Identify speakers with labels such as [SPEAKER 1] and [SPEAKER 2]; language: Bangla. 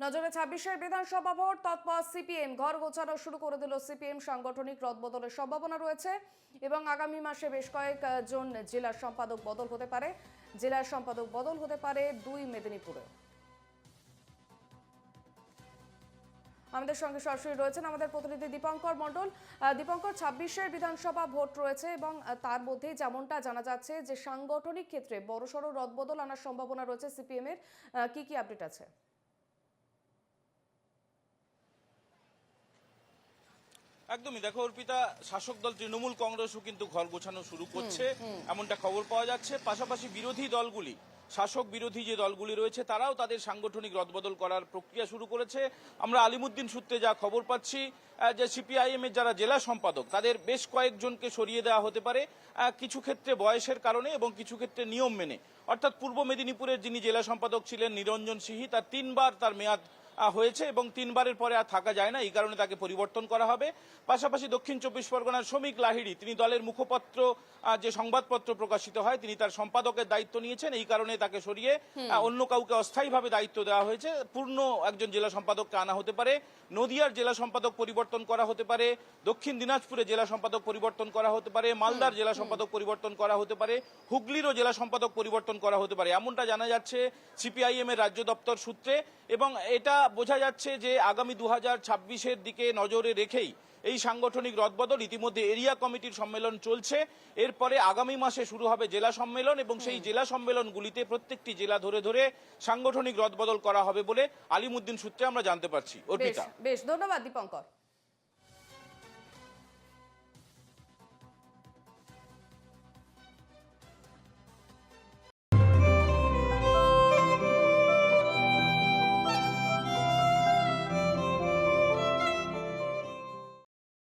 [SPEAKER 1] নজরে ছাব্বিশের বিধানসভা ভোট তৎপর সিপিএম ঘর গোছানো শুরু করে দিল সিপিএম সাংগঠনিক রদবদলের সম্ভাবনা রয়েছে এবং আগামী মাসে বেশ কয়েকজন জেলার সম্পাদক বদল হতে পারে। জেলার সম্পাদক বদল হতে পারে দুই মেদিনীপুরে আমাদের সঙ্গে সরাসরি রয়েছেন আমাদের প্রতিনিধি দীপঙ্কর মণ্ডল। দীপঙ্কর ছাব্বিশের বিধানসভা ভোট রয়েছে এবং তার মধ্যেই যেমনটা জানা যাচ্ছে যে সাংগঠনিক ক্ষেত্রে বড়সড় রদবদল আনার সম্ভাবনা রয়েছে সিপিএম এর আহ, কি কি আপডেট আছে?
[SPEAKER 2] একদমই। দেখো অর্পিতা শাসক দল তৃণমূল কংগ্রেসও কিন্তু ঘর গোছানো শুরু করছে। এমনটা খবর পাওয়া যাচ্ছে। পাশাপাশি বিরোধী দলগুলি শাসক বিরোধী যে দলগুলি রয়েছে তারাও তাদের সাংগঠনিক রদবদল করার প্রক্রিয়া শুরু করেছে। আমরা আলিমুদ্দিন সূত্রে যা খবর পাচ্ছি যে সিপিআইএম এর যারা জেলা সম্পাদক তাদের বেশ কয়েকজনকে সরিয়ে দেওয়া হতে পারে কিছু ক্ষেত্রে বয়সের কারণে এবং কিছু ক্ষেত্রে নিয়ম মেনে। অর্থাৎ পূর্ব মেদিনীপুরের যিনি জেলা সম্পাদক ছিলেন নিরঞ্জন সিহি তার তিনবার তার মেয়াদ হয়েছে এবং তিনবারের পরে আর থাকা যায় না। এই কারণে তাকে পরিবর্তন করা হবে। পাশাপাশি দক্ষিণ চব্বিশ পরগনার শ্রমিক লাহিড়ী তিনি দলের মুখপত্র যে সংবাদপত্র প্রকাশিত হয় তিনি তার সম্পাদকের দায়িত্ব নিয়েছেন। এই কারণে তাকে সরিয়ে অন্য কাউকে অস্থায়ীভাবে দায়িত্ব দেওয়া হয়েছে। পূর্ণ একজন জেলা সম্পাদককে আনা হতে পারে। নদিয়ার জেলা সম্পাদক পরিবর্তন করা হতে পারে। দক্ষিণ দিনাজপুরে জেলা সম্পাদক পরিবর্তন করা হতে পারে। মালদার জেলা সম্পাদক পরিবর্তন করা হতে পারে। হুগলিরও জেলা সম্পাদক পরিবর্তন করা হতে পারে। এমনটা জানা যাচ্ছে সিপিআইএম এর রাজ্য দপ্তর সূত্রে এবং এটা বোঝা যাচ্ছে যে আগামী দু হাজার দিকে নজরে রেখেই এই সাংগঠনিক রদবদল ইতিমধ্যে এরিয়া কমিটির সম্মেলন চলছে। এরপরে আগামী মাসে শুরু হবে জেলা সম্মেলন এবং সেই জেলা সম্মেলনগুলিতে প্রত্যেকটি জেলা ধরে ধরে সাংগঠনিক রদবদল করা হবে বলে আলিমুদ্দিন সূত্রে আমরা জানতে পারছি। অর্পিতা।
[SPEAKER 1] বেশ ধন্যবাদ দীপঙ্কর।